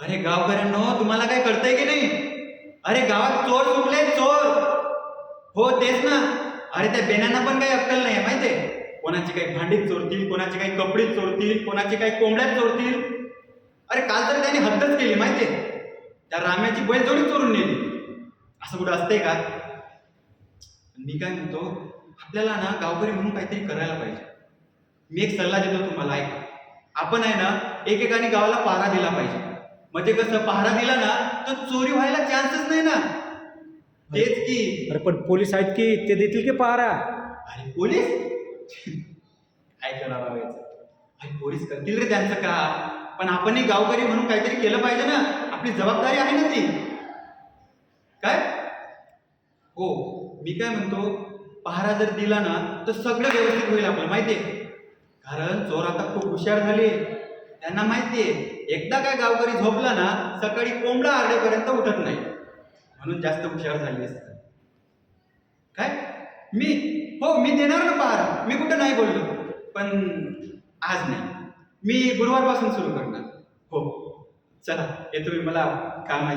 अरे गावकऱ्यांनो तुम्हाला काय कळतंय की नाही? अरे गावात चोर सुटले चोर! हो तेच ना. अरे त्या बेण्यांना पण काही अक्कल नाही माहितीये? कोणाची काही भांडीत चोरतील कोणाची काही कपडे चोरतील कोणाची काही कोंबड्यात चोरतील. अरे काल तर त्यांनी हद्दच केली माहितीये? त्या राम्याची बैलजोडी चोरून नेली. असं कुठं असतंय का? मी काय म्हणतो आपल्याला ना गावकरी म्हणून काहीतरी करायला पाहिजे. मी एक सल्ला देतो तुम्हाला ऐका. आपण आहे ना एकेकाने गावाला पारा दिला पाहिजे. म्हणजे कसं पहारा दिला ना तर चोरी व्हायला चान्सच नाही ना. तेच की. अरे पण पोलीस आहेत की ते देतील की पहारा? अरे पोलीस? काय करावं लागायचं अरे पोलीस करतील रे त्यांचं का? पण आपणही गावकरी म्हणून काहीतरी केलं पाहिजे ना. आपली जबाबदारी आहे ना ती. काय? हो मी काय म्हणतो पहारा जर दिला ना तर सगळं व्यवस्थित होईल आपलं माहितीये? कारण चोर आता खूप हुशार झाले. त्यांना माहिती आहे एकदा काय गावकरी झोपला ना सकाळी कोंबडा आरडेपर्यंत उठत नाही. म्हणून जास्त हुशार झाली असत. काय? मी? हो मी देणार ना पहारा? मी कुठं नाही बोललो. पण आज नाही. मी गुरुवारपासून सुरू करणार. हो. चला येतो मी मला काम आहे